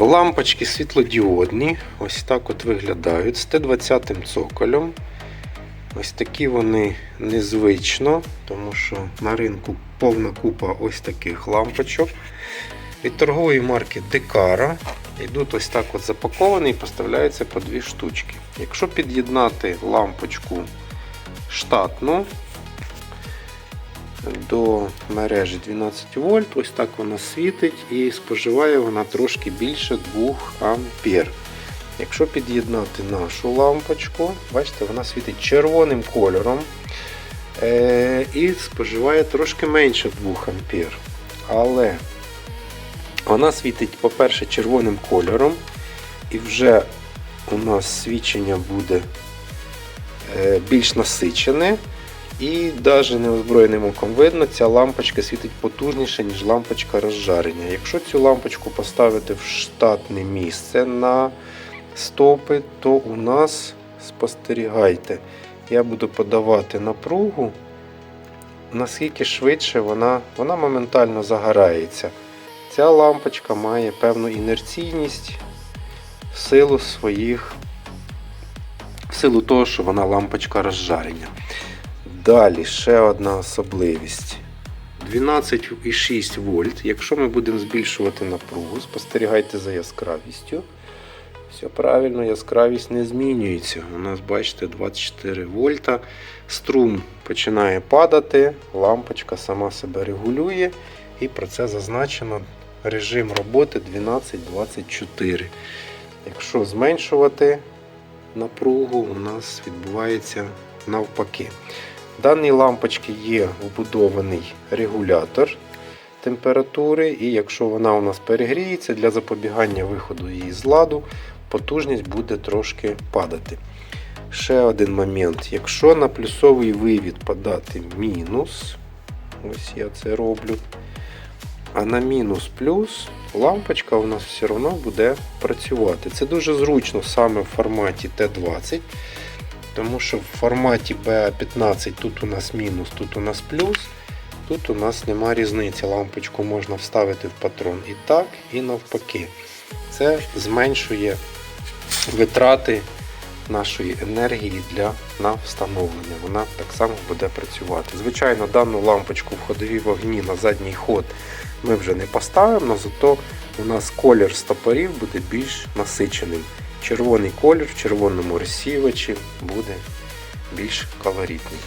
Лампочки світлодіодні, ось так от виглядають з Т20 цоколем. Ось такі вони незвично, тому що на ринку повна купа ось таких лампочок. Від торгової марки Декара йдуть ось так от запаковані і поставляються по дві штучки. Якщо під'єднати лампочку штатну до мережі 12 вольт, ось так вона світить і споживає вона трошки більше 2 ампер. Якщо під'єднати нашу лампочку, бачите, вона світить червоним кольором е- і споживає трошки менше 2 ампер. Але вона світить, по-перше, червоним кольором, і вже у нас свічення буде е, більш насичене. І навіть неозброєним оком видно, ця лампочка світить потужніше, ніж лампочка розжарення. Якщо цю лампочку поставити в штатне місце на стопи, то у нас спостерігайте, я буду подавати напругу, наскільки швидше вона, вона моментально загорається. Ця лампочка має певну інерційність в силу своїх, в силу того, що вона лампочка розжарення. Далі ще одна особливість. 12,6 вольт. Якщо ми будемо збільшувати напругу, спостерігайте за яскравістю. Все правильно, яскравість не змінюється. У нас, бачите, 24 вольта. Струм починає падати, лампочка сама себе регулює, і про це зазначено режим роботи 1224. Якщо зменшувати напругу, у нас відбувається навпаки. В даній лампочці є вбудований регулятор температури, і якщо вона у нас перегріється, для запобігання виходу її з ладу, потужність буде трошки падати. Ще один момент. Якщо на плюсовий вивід подати мінус, ось я це роблю, а на мінус плюс лампочка у нас все одно буде працювати. Це дуже зручно саме в форматі Т20. Тому що в форматі BA15 тут у нас мінус, тут у нас плюс. Тут у нас нема різниці. Лампочку можна вставити в патрон і так, і навпаки. Це зменшує витрати нашої енергії для на встановлення. Вона так само буде працювати. Звичайно, дану лампочку в ходові вогні на задній ход ми вже не поставимо, але зато у нас колір стопорів буде більш насиченим. Червоний колір в червоному розсіювачі буде більш колоритний.